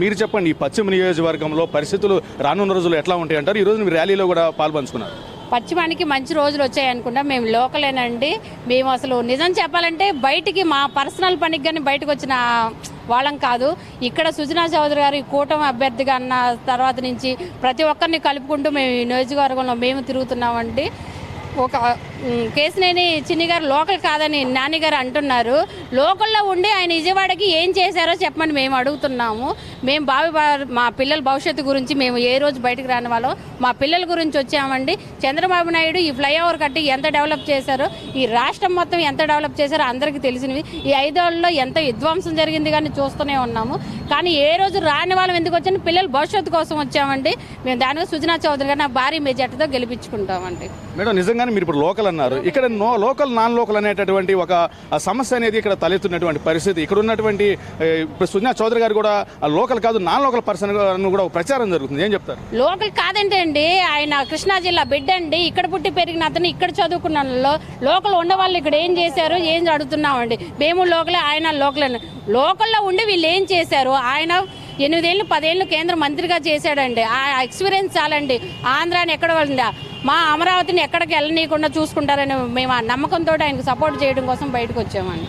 మీరు చెప్పండి ఈ పశ్చిమ నియోజకవర్గంలో పరిస్థితులు రానున్న రోజులు ఎట్లా ఉంటాయి అంటారు? ఈ రోజు మీరు ర్యాలీలో కూడా పాల్పంచుకున్నారు. పశ్చిమానికి మంచి రోజులు వచ్చాయనుకుంటా మేము లోకలేనండి. మేము అసలు నిజం చెప్పాలంటే బయటికి మా పర్సనల్ పనికి కానీ బయటకు వచ్చిన వాళ్ళం కాదు. ఇక్కడ సుజనా చౌదరి గారు ఈ కూటమి అభ్యర్థిగా అన్న తర్వాత నుంచి ప్రతి ఒక్కరిని కలుపుకుంటూ మేము ఈ నియోజకవర్గంలో మేము తిరుగుతున్నామండి. ఒక కేసినేని చిన్ని గారు లోకల్ కాదని నాని గారు అంటున్నారు. లోకల్లో ఉండి ఆయన విజయవాడకి ఏం చేశారో చెప్పమని మేము అడుగుతున్నాము. మేము బావి మా పిల్లల భవిష్యత్తు గురించి మేము ఏ రోజు బయటకు రాని వాళ్ళం. మా పిల్లల గురించి వచ్చామండి. చంద్రబాబు నాయుడు ఈ ఫ్లైఓవర్ కట్టి ఎంత డెవలప్ చేశారో ఈ రాష్ట్రం మొత్తం ఎంత డెవలప్ చేశారో అందరికీ తెలిసినవి. ఈ ఐదేళ్ళలో ఎంత విధ్వంసం జరిగింది కానీ చూస్తూనే ఉన్నాము. కానీ ఏ రోజు రాని వాళ్ళం ఎందుకు వచ్చాను పిల్లల భవిష్యత్తు కోసం వచ్చామండి. మేము దానిగా సుజనా చౌదరి గారు నా భారీ మెజార్టీతో గెలిపించుకుంటామండి. మేడం నిజంగానే మీరు ఇప్పుడు లోకల్ అన్నారు ఇక్కడ నో లోకల్ నాన్ లోకల్ అనేటటువంటి ఒక సమస్య అనేది ఇక్కడ తలెత్తున్నటువంటి పరిస్థితి. ఇక్కడ ఉన్నటువంటి ఏ, ఇప్పుడు చౌదరి గారు కూడా లోకల్ కాదు నాన్ లోకల్ పర్సన్ కూడా ప్రచారం జరుగుతుంది. ఏం చెప్తారు? లోకల్ కాదంటే అండి ఆయన కృష్ణా జిల్లా బిడ్డ అండి. ఇక్కడ పుట్టి పెరిగిన అతను ఇక్కడ చదువుకున్న లోకల్ ఉండవాళ్ళు ఇక్కడ ఏం చేశారు ఏం అడుగుతున్నామండి? మేము లోకలే ఆయన లోకలే. లోకల్లో ఉండి వీళ్ళు ఏం చేశారు? ఆయన ఎనిమిదేళ్ళు పదేళ్ళు కేంద్ర మంత్రిగా చేశాడండి. ఆ ఎక్స్పీరియన్స్ చాలండి. ఆంధ్రాని ఎక్కడ వెళ్ళిందా మా అమరావతిని ఎక్కడికి వెళ్ళనీయకుండా చూసుకుంటారని మేము ఆ నమ్మకంతో ఆయనకు సపోర్ట్ చేయడం కోసం బయటకు వచ్చామండి.